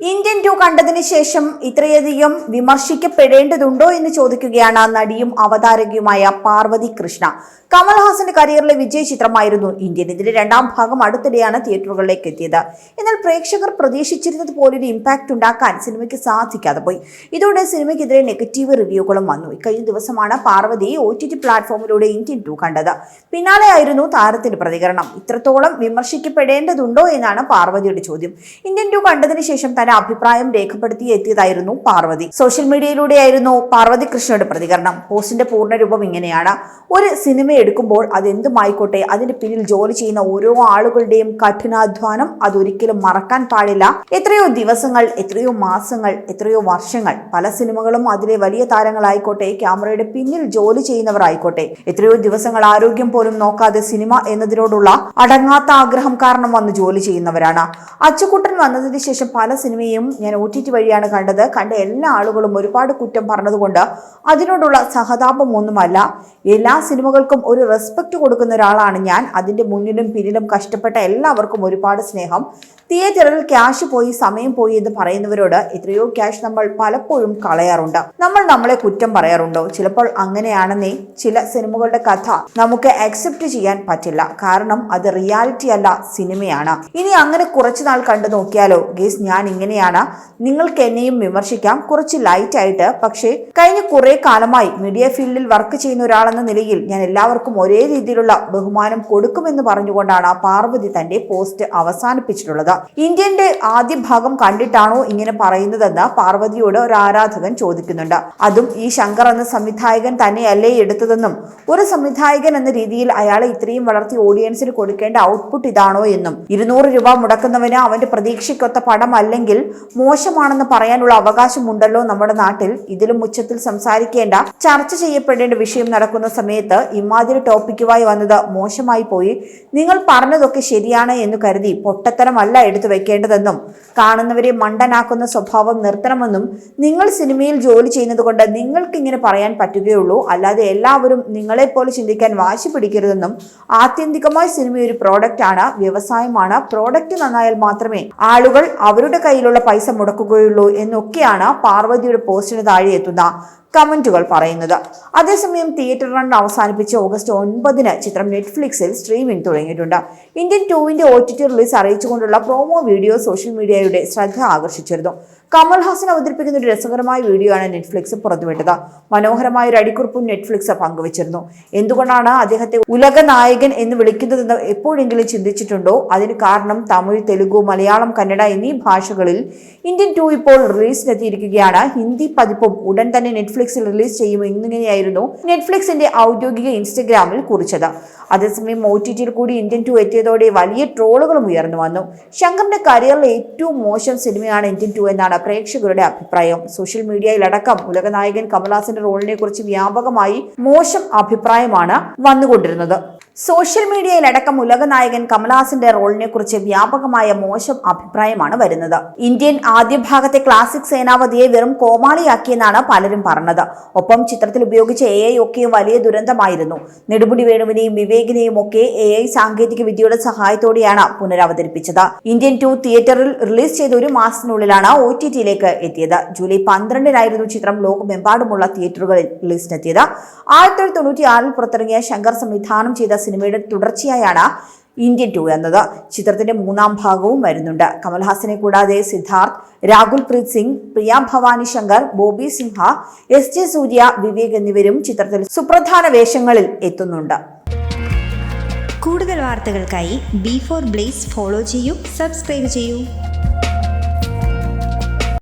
Indian two കണ്ടതിന് ശേഷം ഇത്രയധികം വിമർശിക്കപ്പെടേണ്ടതുണ്ടോ എന്ന് ചോദിക്കുകയാണ് നടിയും അവതാരകയുമായ പാർവതി കൃഷ്ണ. കമൽഹാസന്റെ കരിയറിലെ വിജയ ചിത്രമായിരുന്നു ഇന്ത്യൻ. ഇതിന്റെ രണ്ടാം ഭാഗം അടുത്തിടെയാണ് തിയേറ്ററുകളിലേക്ക് എത്തിയത്. എന്നാൽ പ്രേക്ഷകർ പ്രതീക്ഷിച്ചിരുന്നത് പോലൊരു ഇമ്പാക്ട് ഉണ്ടാക്കാൻ സിനിമയ്ക്ക് സാധിക്കാതെ പോയി. ഇതോടെ സിനിമയ്ക്കെതിരെ നെഗറ്റീവ് റിവ്യൂകളും വന്നു. ഇക്കഴിഞ്ഞ ദിവസമാണ് പാർവതി ഒ ടി ടി പ്ലാറ്റ്ഫോമിലൂടെ ഇന്ത്യൻ ടു കണ്ടത്. പിന്നാലെയായിരുന്നു താരത്തിന്റെ പ്രതികരണം. ഇത്രത്തോളം വിമർശിക്കപ്പെടേണ്ടതുണ്ടോ എന്നാണ് പാർവതിയുടെ ചോദ്യം. ഇന്ത്യൻ ടു കണ്ടതിന് ശേഷം തന്റെ അഭിപ്രായം രേഖപ്പെടുത്തി എത്തിയതായിരുന്നു പാർവതി. സോഷ്യൽ മീഡിയയിലൂടെയായിരുന്നു പാർവതി കൃഷ്ണയുടെ പ്രതികരണം. പോസ്റ്റിന്റെ പൂർണരൂപം ഇങ്ങനെയാണ്. ഒരു സിനിമ എടുക്കുമ്പോൾ അതെന്തുമായിക്കോട്ടെ അതിന്റെ പിന്നിൽ ജോലി ചെയ്യുന്ന ഓരോ ആളുകളുടെയും കഠിനാധ്വാനം അതൊരിക്കലും മറക്കാൻ പാടില്ല. എത്രയോ ദിവസങ്ങൾ എത്രയോ മാസങ്ങൾ എത്രയോ വർഷങ്ങൾ പല സിനിമകളും അതിലെ വലിയ താരങ്ങളായിക്കോട്ടെ ക്യാമറയുടെ പിന്നിൽ ജോലി ചെയ്യുന്നവർ ആയിക്കോട്ടെ എത്രയോ ദിവസങ്ങൾ ആരോഗ്യം പോലും നോക്കാതെ സിനിമ എന്നതിനോടുള്ള അടങ്ങാത്ത ആഗ്രഹം കാരണം വന്ന് ജോലി ചെയ്യുന്നവരാണ്. അച്ചുകുട്ടൻ വന്നതിന് ശേഷം പല സിനിമയും ഞാൻ ഒ ടി ടി വഴിയാണ് കണ്ടത്. കണ്ട എല്ലാ ആളുകളും ഒരുപാട് കുറ്റം പറഞ്ഞതുകൊണ്ട് അതിനോടുള്ള സഹതാപം ഒന്നുമല്ല. എല്ലാ സിനിമകൾക്കും ഒരു റെസ്പെക്റ്റ് കൊടുക്കുന്ന ഒരാളാണ് ഞാൻ. അതിന്റെ മുന്നിലും പിന്നിലും കഷ്ടപ്പെട്ട എല്ലാവർക്കും ഒരുപാട് സ്നേഹം. തിയേറ്ററിൽ ക്യാഷ് പോയി സമയം പോയി എന്ന് പറയുന്നവരോട് എത്രയോ ക്യാഷ് നമ്മൾ പലപ്പോഴും കളയാറുണ്ട്. നമ്മൾ നമ്മളെ കുറ്റം പറയാറുണ്ടോ? ചിലപ്പോൾ അങ്ങനെയാണെന്നേ ചില സിനിമകളുടെ കഥ നമുക്ക് അക്സെപ്റ്റ് ചെയ്യാൻ പറ്റില്ല. കാരണം അത് റിയാലിറ്റി അല്ല സിനിമയാണ്. ഇനി അങ്ങനെ കുറച്ചു നാൾ കണ്ടു നോക്കിയാലോ? ഗേസ് ഞാൻ ഇങ്ങനെയാണ്. നിങ്ങൾക്ക് എന്നെയും വിമർശിക്കാം. കുറച്ച് ലൈറ്റ് ആയിട്ട്. പക്ഷേ കഴിഞ്ഞ കുറേ കാലമായി മീഡിയ ഫീൽഡിൽ വർക്ക് ചെയ്യുന്ന ഒരാളെന്ന നിലയിൽ ഞാൻ എല്ലാവർക്കും ഒരേ രീതിയിലുള്ള ബഹുമാനം കൊടുക്കുമെന്ന് പറഞ്ഞുകൊണ്ടാണ് പാർവതി തന്റെ പോസ്റ്റ് അവസാനിപ്പിച്ചിട്ടുള്ളത്. ഇന്ത്യന്റെ ആദ്യ ഭാഗം കണ്ടിട്ടാണോ ഇങ്ങനെ പറയുന്നതെന്ന് പാർവതിയോട് ഒരു ആരാധകൻ ചോദിക്കുന്നുണ്ട്. അതും ഈ ശങ്കർ എന്ന സംവിധായകൻ തന്നെയല്ലേ എടുത്തതെന്നും ഒരു സംവിധായകൻ എന്ന രീതിയിൽ അയാളെ ഇത്രയും വളർത്തി ഓഡിയൻസിന് കൊടുക്കേണ്ട ഔട്ട്പുട്ട് ഇതാണോ എന്നും. ഇരുന്നൂറ് രൂപ മുടക്കുന്നവന് അവന്റെ പ്രതീക്ഷയ്ക്കൊത്ത പടം അല്ലെങ്കിൽ മോശമാണെന്ന് പറയാനുള്ള അവകാശമുണ്ടല്ലോ നമ്മുടെ നാട്ടിൽ. ഇതിലും ഉച്ചത്തിൽ സംസാരിക്കേണ്ട ചർച്ച ചെയ്യപ്പെടേണ്ട വിഷയം നടക്കുന്ന സമയത്ത് ഇമാതിരി ടോപ്പിക്കുമായി വന്നത് മോശമായി പോയി. നിങ്ങൾ പറഞ്ഞതൊക്കെ ശരിയാണ് എന്ന് കരുതി പൊട്ടത്തരമല്ല എടുത്തു വെക്കേണ്ടതെന്നും കാണുന്നവരെ മണ്ടനാക്കുന്ന സ്വഭാവം നിർത്തണമെന്നും നിങ്ങൾ സിനിമയിൽ ജോലി ചെയ്യുന്നത് കൊണ്ട് നിങ്ങൾക്ക് ഇങ്ങനെ പറയാൻ പറ്റുകയുള്ളൂ. അല്ലാതെ എല്ലാവരും നിങ്ങളെപ്പോലെ ചിന്തിക്കാൻ വാശി പിടിക്കരുതെന്നും ആത്യന്തികമായി സിനിമ ഒരു പ്രോഡക്റ്റ് ആണ് വ്യവസായമാണ്. പ്രോഡക്റ്റ് നന്നായാൽ മാത്രമേ ആളുകൾ അവരുടെ കയ്യിലുള്ള പൈസ മുടക്കുകയുള്ളൂ എന്നൊക്കെയാണ് പാർവതിയുടെ പോസ്റ്റിന് താഴെ എത്തുന്ന കമന്റുകൾ പറയുന്നത്. അതേസമയം തിയേറ്റർ റൺ അവസാനിപ്പിച്ച് ഓഗസ്റ്റ് ഒൻപതിന് ചിത്രം നെറ്റ്ഫ്ലിക്സിൽ സ്ട്രീമിംഗ് തുടങ്ങിയിട്ടുണ്ട്. ഇന്ത്യൻ ടൂവിന്റെ ഒ ടി ടി റിലീസ് അറിയിച്ചുകൊണ്ടുള്ള പ്രോമോ വീഡിയോ സോഷ്യൽ മീഡിയയുടെ ശ്രദ്ധ ആകർഷിച്ചിരുന്നു. കമൽഹാസൻ അവതരിപ്പിക്കുന്ന ഒരു രസകരമായ വീഡിയോ ആണ് നെറ്റ്ഫ്ലിക്സ് പുറത്തുവിട്ടത്. മനോഹരമായ ഒരു അടിക്കുറിപ്പും നെറ്റ്ഫ്ലിക്സ് പങ്കുവച്ചിരുന്നു. എന്തുകൊണ്ടാണ് അദ്ദേഹത്തെ ഉലക നായകൻ എന്ന് വിളിക്കുന്നതെന്ന് എപ്പോഴെങ്കിലും ചിന്തിച്ചിട്ടുണ്ടോ? അതിന് കാരണം തമിഴ് തെലുഗു മലയാളം കന്നഡ എന്നീ ഭാഷകളിൽ ഇന്ത്യൻ ടു ഇപ്പോൾ റിലീസിനെത്തിയിരിക്കുകയാണ് ഹിന്ദി പതിപ്പും ഉടൻ തന്നെ നെറ്റ്ഫ്ലിക്സിൽ റിലീസ് ചെയ്യും എന്നിങ്ങനെയായിരുന്നു നെറ്റ്ഫ്ലിക്സിന്റെ ഔദ്യോഗിക ഇൻസ്റ്റഗ്രാമിൽ കുറിച്ചത്. അതേസമയം ഒ ടി ടിയിൽ കൂടി ഇന്ത്യൻ ടു എത്തിയതോടെ വലിയ ട്രോളുകളും ഉയർന്നു വന്നു. ശങ്കറിന്റെ കരിയറിലെ ഏറ്റവും മോശം സിനിമയാണ് ഇന്ത്യൻ ടു എന്നാണ് പ്രേക്ഷകരുടെ അഭിപ്രായം. സോഷ്യൽ മീഡിയയിലടക്കം ഉലകനായകൻ കമൽഹാസന്റെ റോളിനെ കുറിച്ച് വ്യാപകമായി മോശം അഭിപ്രായമാണ് വന്നുകൊണ്ടിരുന്നത്. സോഷ്യൽ മീഡിയയിലടക്കം ഉലക നായകൻ കമൽഹാസന്റെ റോളിനെ കുറിച്ച് വ്യാപകമായ മോശം അഭിപ്രായമാണ് വരുന്നത്. ഇന്ത്യൻ ആദ്യ ഭാഗത്തെ ക്ലാസിക് സേനാപതിയെ വെറും കോമാളിയാക്കിയെന്നാണ് പലരും പറഞ്ഞത്. ഒപ്പം ചിത്രത്തിൽ ഉപയോഗിച്ച എ ഐ ഒക്കെയും വലിയ ദുരന്തമായിരുന്നു. നെടുമുടി വേണുവിനെയും വിവേകിനെയും ഒക്കെ എ ഐ സാങ്കേതിക വിദ്യയുടെ സഹായത്തോടെയാണ് പുനരവതരിപ്പിച്ചത്. ഇന്ത്യൻ ടു തിയേറ്ററിൽ റിലീസ് ചെയ്ത ഒരു മാസത്തിനുള്ളിലാണ് ഒ ടി ടിയിലേക്ക് എത്തിയത്. ജൂലൈ പന്ത്രണ്ടിനായിരുന്നു ചിത്രം ലോകമെമ്പാടുമുള്ള തിയേറ്ററുകളിൽ റിലീസിനെത്തിയത്. ആയിരത്തി തൊണ്ണൂറ്റി ആറിൽ പുറത്തിറങ്ങിയ ശങ്കർ സംവിധാനം ചെയ്ത സിനിമയുടെ തുടർച്ചയായാണ് ഇന്ത്യൻ ടു എന്നത്. ചിത്രത്തിന്റെ മൂന്നാം ഭാഗവും വരുന്നുണ്ട്. കമൽഹാസനെ കൂടാതെ സിദ്ധാർത്ഥ് രാഹുൽ പ്രീത് സിംഗ് പ്രിയ ഭവാനി ശങ്കർ ബോബി സിംഹ എസ് ജെ സൂര്യ വിവേക് എന്നിവരും ചിത്രത്തിൽ സുപ്രധാന വേഷങ്ങളിൽ എത്തുന്നുണ്ട്. കൂടുതൽ വാർത്തകൾക്കായി ബി ഫോർ ബ്ലേസ് ഫോളോ ചെയ്യൂ സബ്സ്ക്രൈബ് ചെയ്യൂ.